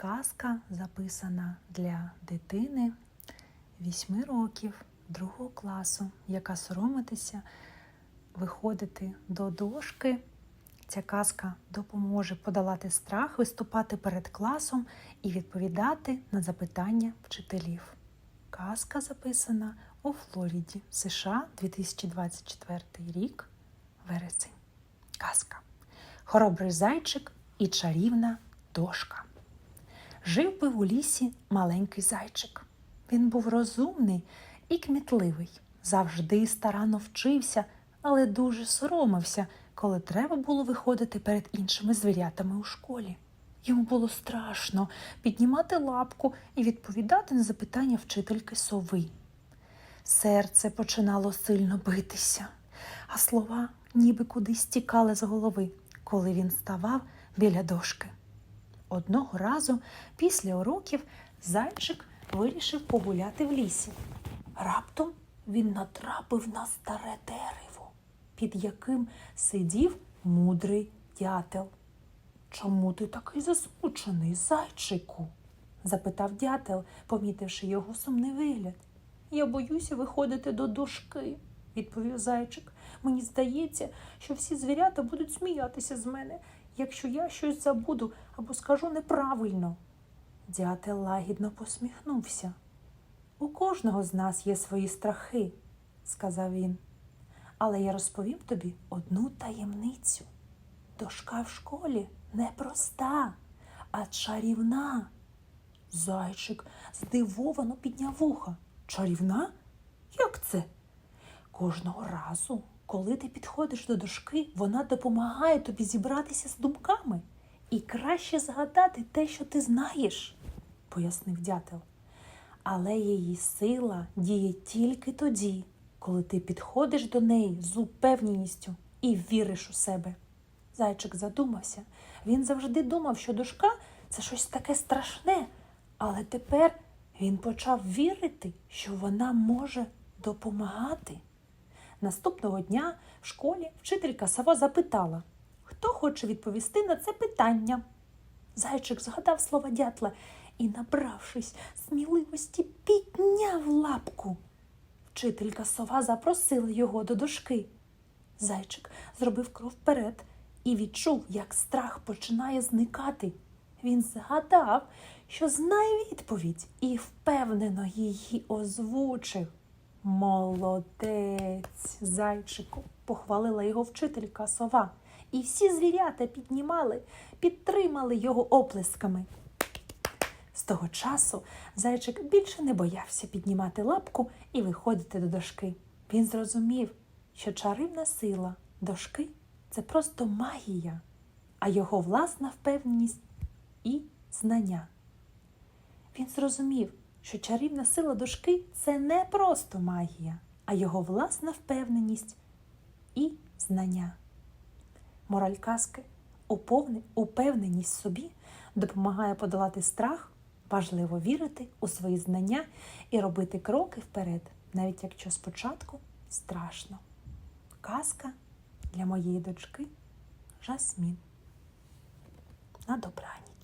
Казка записана для дитини 8 років другого класу, яка соромитися виходити до дошки. Ця казка допоможе подолати страх, виступати перед класом і відповідати на запитання вчителів. Казка записана у Флориді, США, 2024 рік, вересень. Казка. Хоробрий зайчик і чарівна дошка. Жив би у лісі маленький зайчик. Він був розумний і кмітливий, завжди старанно вчився, але дуже соромився, коли треба було виходити перед іншими звірятами у школі. Йому було страшно піднімати лапку і відповідати на запитання вчительки сови. Серце починало сильно битися, а слова ніби кудись тікали з голови, коли він ставав біля дошки. Одного разу після уроків зайчик вирішив погуляти в лісі. Раптом він натрапив на старе дерево, під яким сидів мудрий дятел. Чому ти такий засмучений, зайчику? запитав дятел, помітивши його сумний вигляд. Я боюся виходити до дошки, відповів зайчик. Мені здається, що всі звірята будуть сміятися з мене, якщо я щось забуду або скажу неправильно. Дятел лагідно посміхнувся. У кожного з нас є свої страхи, сказав він. Але я розповім тобі одну таємницю. Дошка в школі не проста, а чарівна. Зайчик здивовано підняв вуха. Чарівна? Як це? Кожного разу, коли ти підходиш до дошки, вона допомагає тобі зібратися з думками і краще згадати те, що ти знаєш, пояснив дятел. Але її сила діє тільки тоді, коли ти підходиш до неї з упевненістю і віриш у себе. Зайчик задумався. Він завжди думав, що дошка це щось таке страшне, але тепер він почав вірити, що вона може допомагати. Наступного дня в школі вчителька Сава запитала, хто хоче відповісти на це питання. Зайчик згадав слова дятла і, набравшись сміливості, підняв лапку. Вчителька сова запросила його до дошки. Зайчик зробив кров вперед і відчув, як страх починає зникати. Він згадав, що знає відповідь, і впевнено її озвучив. Молодець, зайчику, похвалила його вчителька сова, і всі звірята піднімали, підтримали його оплесками. З того часу зайчик більше не боявся піднімати лапку і виходити до дошки. Він зрозумів, що чарівна сила дошки це просто магія, а його власна впевненість і знання. Він зрозумів, що чарівна сила дошки це не просто магія, а його власна впевненість і знання. Мораль казки упевненість в собі допомагає подолати страх, важливо вірити у свої знання і робити кроки вперед, навіть якщо спочатку страшно. Казка для моєї дочки Жасмін. На добраніч.